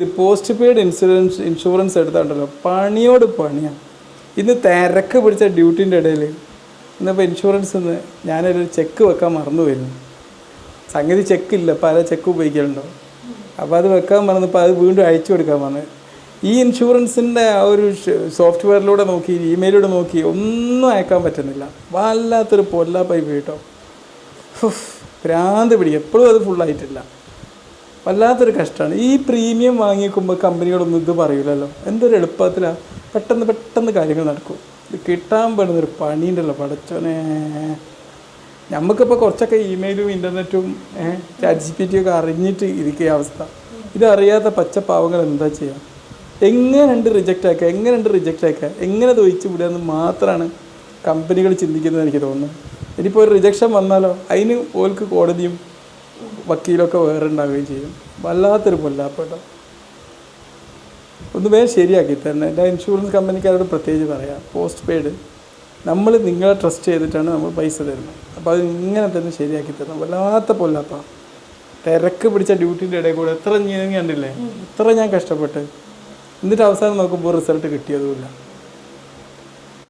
ഇത് post paid insurance insurance എടുത്താണ്ടല്ലോ. പണിയോട് പണിയാണ് ഇന്ന് തിരക്ക് പിടിച്ച ഡ്യൂട്ടിന്റെ ഇടയിൽ ഇന്നിപ്പോൾ ഇൻഷുറൻസ് നിന്ന് ഞാനൊരു ചെക്ക് വെക്കാൻ മറന്നു വരുന്നു സംഗതി ചെക്ക് ഇല്ല. പല ചെക്ക് ഉപയോഗിക്കലുണ്ടോ? അപ്പോൾ അത് വെക്കാൻ മറന്നപ്പോൾ അത് വീണ്ടും അയച്ചു കൊടുക്കാൻ പറഞ്ഞു ഈ ഇൻഷുറൻസിന്റെ ആ ഒരു സോഫ്റ്റ്വെയറിലൂടെ നോക്കി ഇമെയിലൂടെ നോക്കി ഒന്നും അയക്കാൻ പറ്റുന്നില്ല. വല്ലാത്തൊരു പൊല്ലാപ്പായി പോയിട്ടോ ഭ്രാന്ത് പിടി എപ്പോഴും അത് ഫുള്ളായിട്ടില്ല വല്ലാത്തൊരു കഷ്ടമാണ്. ഈ പ്രീമിയം വാങ്ങിക്കുമ്പോൾ കമ്പനികളൊന്നും ഇത് പറയില്ലല്ലോ എന്തൊരു എളുപ്പത്തിലാണ് പെട്ടെന്ന് പെട്ടെന്ന് കാര്യങ്ങൾ നടക്കും. ഇത് കിട്ടാൻ പെടുന്നൊരു പണിയുണ്ടല്ലോ പടച്ചോനെ. നമുക്കിപ്പോൾ കുറച്ചൊക്കെ ഇമെയിലും ഇന്റർനെറ്റും ചാറ്റ് ജി പി ടി ഒക്കെ അറിഞ്ഞിട്ട് ഇരിക്കുക അവസ്ഥ. ഇതറിയാത്ത പച്ചപ്പാവങ്ങൾ എന്താ ചെയ്യുക എങ്ങനെയുണ്ട് റിജക്റ്റ് ആക്കുക? എങ്ങനെയുണ്ട് റിജക്റ്റ് ആക്കുക? എങ്ങനെ തൊഴിച്ച് വിടുക എന്ന് മാത്രമാണ് കമ്പനികൾ ചിന്തിക്കുന്നത് എനിക്ക് തോന്നുന്നത്. ഇനിയിപ്പോൾ ഒരു റിജക്ഷൻ വന്നാലോ? അതിന് ഓൽക്ക് കോടതിയും വക്കീലൊക്കെ വേറെ ഉണ്ടാവുകയും ചെയ്യും. വല്ലാത്തൊരു പൊല്ലാപ്പട്ടോ. ഒന്ന് വേഗം ശരിയാക്കി തന്നെ എന്റെ ഇൻഷുറൻസ് കമ്പനിക്കാരോട് പ്രത്യേകിച്ച് പറയാം. പോസ്റ്റ് പെയ്ഡ് നമ്മൾ നിങ്ങളെ ട്രസ്റ്റ് ചെയ്തിട്ടാണ് നമ്മൾ പൈസ തരുന്നത്. അപ്പോൾ അത് ഇങ്ങനെ തന്നെ ശരിയാക്കി തരണം. വല്ലാത്ത പൊല്ലാപ്പ. തിരക്ക് പിടിച്ച ഡ്യൂട്ടിന്റെ ഇടയിൽ കൂടെ എത്ര ഞാൻ കണ്ടില്ലേ എത്ര ഞാൻ കഷ്ടപ്പെട്ട്. എന്നിട്ട് അവസാനം നോക്കുമ്പോൾ റിസൾട്ട് കിട്ടിയതുമില്ല.